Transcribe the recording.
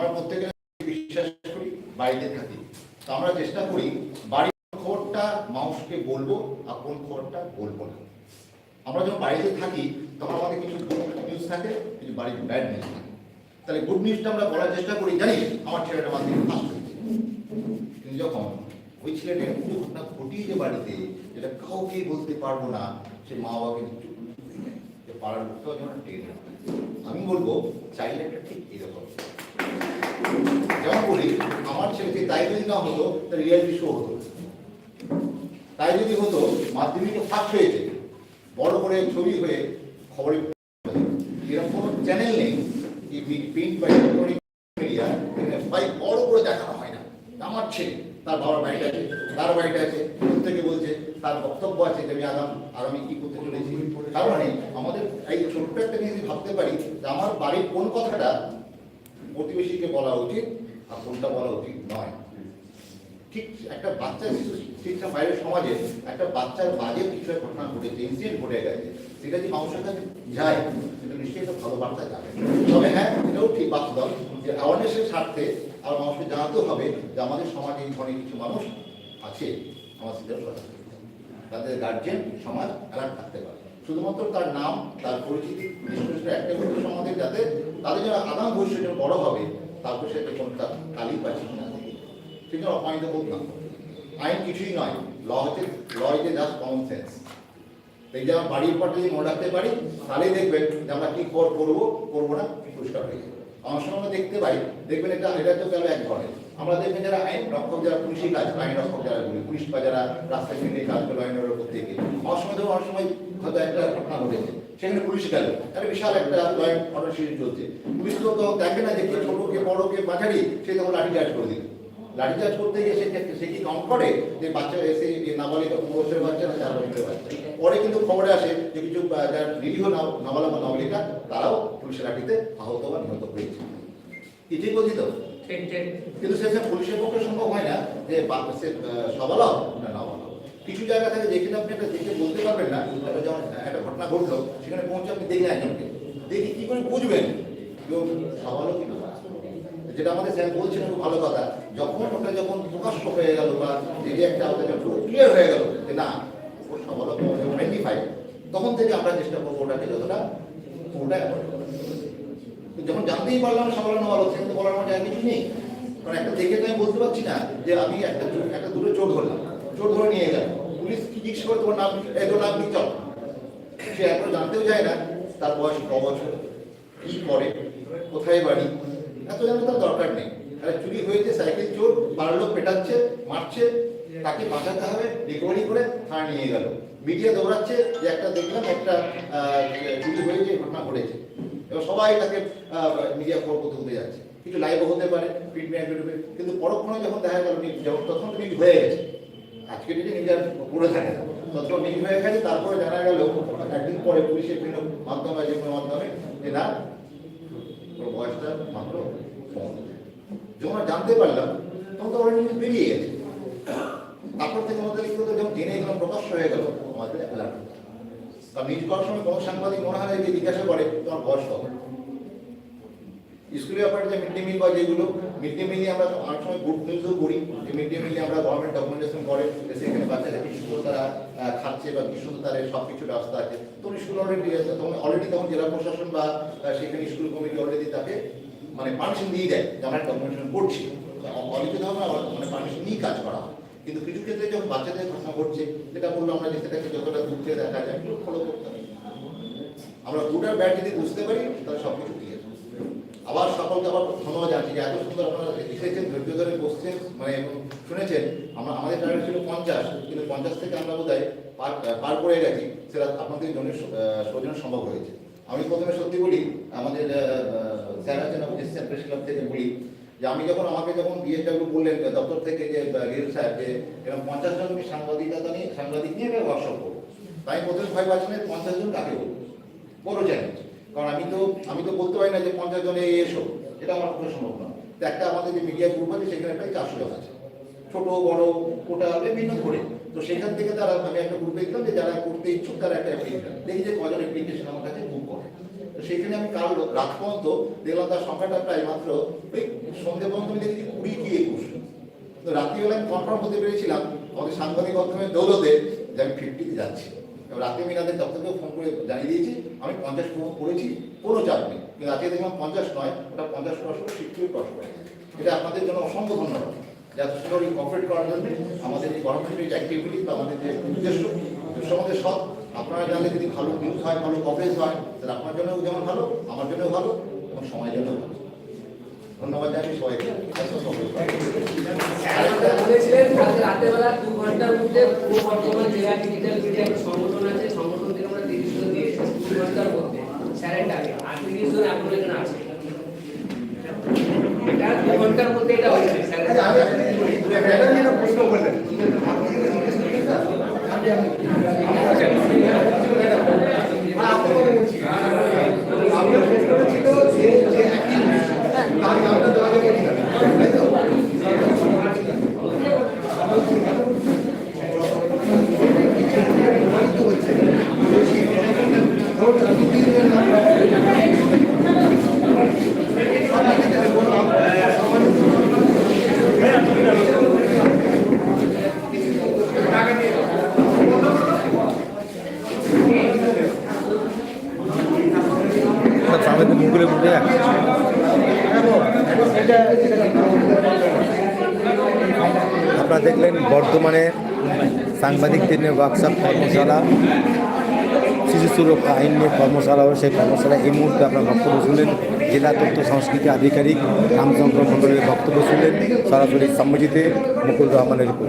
আমরা প্রত্যেকে বিশ্বাস করি, বাড়িতে থাকি। তো আমরা চেষ্টা করি বাড়ির খবরটা মানুষকে বলব আর কোন খবরটা বলব না। আমরা যখন বাড়িতে থাকি, তখন আমাদের কিছু গুড নিউজ থাকে, কিছু বাড়ির ব্যাড নিউজ থাকে। তাহলে গুড নিউজটা আমরা বলার চেষ্টা করি জানি আমার ছেলেটা আমার দিকে ফার্স্ট কিন্তু যখন ওই ছেলেটা কিছু ঘটনা ঘটিয়েছে বাড়িতে, যেটা কাউকে বলতে পারব না, সে মা বাবাকে। যে পাড়ার লোকটাও যেন টেনে আমি বলব, চাইলে একটা ঠিক এরকম। যেমন বলি, আমার ছেলেকে তাই যদি না হতো তার রিয়ালিটি শো হতো তাই যদি হতো, মাধ্যমিকে ফার্স্ট হয়েছে। বড় করে ছবি হয়ে খবরে এরকম কোনো চ্যানেল নেই প্রিন্ট বা ইলেকট্রনিক মিডিয়া ভাই বড় করে দেখানো হয় না। আমার ছেলে, তার বাবার বাড়িটা আছে, তার বাড়িটা আছে প্রত্যেকে বলছে, তার বক্তব্য আছে যে আমি আগাম, আগামী কি করতে চলেছি। মানে আমাদের এই ছোট্ট একটা জিনিস ভাবতে পারি, যে আমার বাড়ির কোন কথাটা প্রতিবেশীকে বলা উচিত আর কোনটা বলা উচিত নয়। ঠিক একটা বাচ্চা শিশু শিক্ষা বাইরের সমাজে একটা বাচ্চার বাজে কিছু ঘটনা ঘটেছে ইনসিডেন্ট ঘটে গেছে, সেটা যদি মানুষের কাছে যায়, সেটা নিশ্চয়ই একটা ভালো বার্তা যাবে। তবে হ্যাঁ এটাও ঠিক বাস্তব যে অ্যাওয়ারনেসের স্বার্থে আর মানুষকে জানাতেও হবে যে আমাদের সমাজে এই ধরনের কিছু মানুষ আছে আমার সচেতন তাদের গার্জেন সমাজ অ্যালার্ট থাকতে পারে। শুধুমাত্র তার নাম, তার পরিচিতি একটা করে সমাজে যাতে তাদের যেন আগাম ভবিষ্যতে বড় হবে, তারপর সেটা কোনটা কালি বা ঠিক না থাকে সেটা অপমানিত বোধ না আইন কিছুই নয় ল হচ্ছে ল হচ্ছে জাস্ট কমন সেন্স এই যে আমার বাড়ির পর যদি মনে রাখতে পারি, তাহলেই দেখবেন যে আমরা কি কর করব করব না পুরস্কার হয়ে সময় আমরা দেখতে পাই, দেখবেন এটা এটা তো গেল এক ধরনের। আমরা দেখবেন যারা আইন রক্ষক, যারা পুলিশি কাজ, আইন রক্ষক যারা বলি পুলিশ বা যারা রাস্তায় ফিরে কাজ করে আইনের উপর থেকে। আমার সময় তো অনেক হয়তো একটা ঘটনা ঘটেছে, সেখানে পুলিশ গেল একটা বিশাল একটা লয়েন অর্ডার চলছে পুলিশ তো দেখে না যে কে ছোট, কে বড়, কে মাঝারি, সে তখন লাঠি চার্জ করে দিল। লাঠি চার্জ করতে গিয়ে সে সে কি কাউন্ট করে যে বাচ্চা এসে যে নাবালিকা বছরের বাচ্চা না চার বছরের বাচ্চা পরে কিন্তু খবরে আসে যে কিছু যারা নিরীহ নাব- নাবালক বা নাবালিকা তারাও পুলিশের লাঠিতে আহত বা নিহত হয়েছে। কিছুই বলছি তো? ঠিক ঠিক। কিন্তু সেখানে পুলিশের পক্ষে সম্ভব হয় না যে সে আহ, সবালক না নাবালক। কিছু জায়গা থাকে যেখানে আপনি একটা দেখে বলতে পারবেন না। একটা যেমন একটা ঘটনা ঘটলো সেখানে পৌঁছে আপনি দেখলেন একজনকে। দেখি কি করে বুঝবেন? কেউ সবালক কি না। যেটা আমাদের স্যার বলছিলেন, খুব ভালো কথা। যখন ওটা যখন প্রকাশ্য হয়ে গেল বা এই যে একটা আমাদের ক্লিয়ার হয়ে গেল যে না, ও সবালক আইডেন্টিফাই তখন থেকে আমরা চেষ্টা করব ওটাকে যতটা ওটা যখন জানতেই পারলাম সবার ভালো, সেখানে তো বলার মধ্যে আর কিছু নেই। কারণ একটা দেখে তো আমি বলতে পারছি না যে আমি একটা একটা দূরে চোর ধরলাম। চোর ধরে নিয়ে গেল পুলিশ কি জিজ্ঞেস করে তোমার নাম? এই নাম কি? চল। সে এখনও জানতেও যায় না, তার বয়স ক বছর? কি করে? কোথায় বাড়ি? এত জানার তার দরকার নেই। আরে চুরি হয়েছে, সাইকেল চোর, পাড়ার লোক পেটাচ্ছে, মারছে, তাকে বাঁচাতে হবে, রিকভারি করে থানা নিয়ে গেল। মিডিয়া দৌড়াচ্ছে যে একটা দেখলাম, একটা চুরি হয়েছে ঘটনা ঘটেছে। এবার সবাই তাকে মিডিয়া খবর হতে যাচ্ছে। কিছু লাইভও হতে পারে মিডিয়া ইউটিউবে কিন্তু পরক্ষণে যখন দেখা গেল যখন তখন নিউজ হয়ে গেছে। আজকে যদি নিজের পুরো থাকে তখন নিউজ হয়ে গেছে, তারপরে জানা গেল, একদিন পরে পুলিশের বিভিন্ন মাধ্যমে, যে কোনো মাধ্যমে, যে না বয়সটা মাত্র। যখন জানতে পারলাম, তখন তো ওরা নিউজ বেরিয়ে গেছে। তারপর থেকে আমাদের কি হতো যখন জেনে গেলাম প্রকাশ হয়ে গেল আমাদের অ্যালার্ট কারণ নিউজ করার সময় কোনো সাংবাদিক মনে হয় যে জিজ্ঞাসা করে, তোমার বয়স কত? স্কুলের ব্যাপারে যে মিড ডে মিল বা যেগুলো মিড ডে মিলে আমরা অনেক সময় গুড নিউজও করি। যে মিড ডে মিলে আমরা গভর্নমেন্ট ডকুমেন্টেশন করে সেখানে বাচ্চাদের কি সুন্দর তারা খাচ্ছে বা কি সুন্দর সব কিছু ব্যবস্থা আছে। তখন স্কুল অলরেডি তখন অলরেডি তখন জেলা প্রশাসন বা সেখানে স্কুল কমিটি অলরেডি তাকে মানে পারমিশন দিয়ে দেয়, যে আমরা একটা ডকুমেন্টেশন করছি। অলিখিত হবে না মানে পারমিশন নিয়ে কাজ করা হয়। কিন্তু কিছু ক্ষেত্রে যখন বাচ্চাদের ঘটনা ঘটছে, যেটা বলল আমরা যে সেটাকে যতটা দূর থেকে দেখা যায় একটু ফলো করতে হবে আমরা আর ব্যাড যদি বুঝতে পারি, তাহলে সব কিছু ক্লিয়ার আবার সকলকে আবার ধন্যবাদ জানাচ্ছি যে এত সুন্দর আপনারা এসেছেন, ধৈর্য ধরে বসছেন মানে শুনেছেন, আমরা আমাদের টার্গেট ছিল পঞ্চাশ, কিন্তু পঞ্চাশ থেকে আমরা বোধ হয় পার পার করে গেছি, সেটা আপনাদের জন্য সৌজন্য সম্ভব হয়েছে। আমি প্রথমে সত্যি বলি, আমাদের স্যার আছেন এসেছেন প্রেস ক্লাব থেকে বলি যে আমি যখন আমাকে যখন বিএসডব্লিউ বললেন দপ্তর থেকে যে রিল স্যার যে, এরকম পঞ্চাশ জন আমি সাংবাদিকতা নিয়ে, সাংবাদিক নিয়ে একটা ওয়ার্কশপ করব। তাই প্রথমে ভয় পাচ্ছিলেন পঞ্চাশ জন কাকে বলব? বড় চ্যালেঞ্জ কারণ আমি তো আমি তো বলতে পারি না যে পঞ্চাশ জনে এসো। এটা আমার পক্ষে সম্ভব না তো একটা আমাদের যে মিডিয়া গ্রুপ আছে, সেখানে প্রায় চারশো জন আছে। ছোট, বড় কোটা বিভিন্ন করে। তো সেখান থেকে তারা, আমি একটা গ্রুপে দিলাম যে যারা করতে ইচ্ছুক, তারা একটা অ্যাপ্লিকেশন দেখি যে কজন অ্যাপ্লিকেশন আমার কাছে বুক করে। তো সেখানে আমি কাল রাত পর্যন্ত দেখলাম তার সংখ্যাটা প্রায় মাত্র ওই সন্ধ্যে পর্যন্ত আমি দেখছি কুড়ি কি একুশ। তো রাত্রিবেলা আমি কনফার্ম হতে পেরেছিলাম আমাদের সাংবাদিক মাধ্যমে দৌলতে যে আমি ফিফটিতে যাচ্ছি। রাতে আমি তাদের দপ্তরকেও ফোন করে জানিয়ে দিয়েছি, আমি পঞ্চাশ ফোন করেছি, কোনো চাপ নেই। কিন্তু আজকে দেখলাম পঞ্চাশ নয়, ওটা পঞ্চাশ ক্রস করে ফিফটি ক্রস করে। এটা আপনাদের জন্য অসংখ্য ধন্যবাদ। যে এত সুন্দর কপারেট করার জন্য আমাদের এই গভর্নমেন্টের অ্যাক্টিভিটি বা আমাদের যে উদ্দেশ্য আমাদের সব আপনারা জানলে যদি ভালো নিউজ হয় ভালো কভারেজ হয় তাহলে আপনার জন্যও যেমন ভালো আমার জন্যও ভালো এবং সমাজের জন্যও ভালো ধন্যবাদ জানাই সবাইকে স্যার বলেছিলেন কালকে দু ঘণ্টার মধ্যে পূর্ব বর্তমান জেলা ডিজিটাল মিডিয়া একটা সংগঠন আছে সংগঠন থেকে আমরা তিরিশ জন দিয়েছি দু ঘণ্টার মধ্যে স্যারের আর তিরিশ জন এখন এখানে আছে এটা দু ঘণ্টার মধ্যে এটা হয়েছে স্যারের সব আপনারা দেখলেন বর্তমানে সাংবাদিকদের নিয়ে ওয়ার্কশপ কর্মশালা, শিশু সুরক্ষা আইন নিয়ে কর্মশালা হবে সেই কর্মশালায় এই মুহূর্তে আপনার বক্তব্য শুনলেন। জেলা তথ্য সংস্কৃতি আধিকারিক রামচন্দ্র মণ্ডলের বক্তব্য শুনলেন। সরাসরি সম্মজিতে মুকুল রহমানের উপর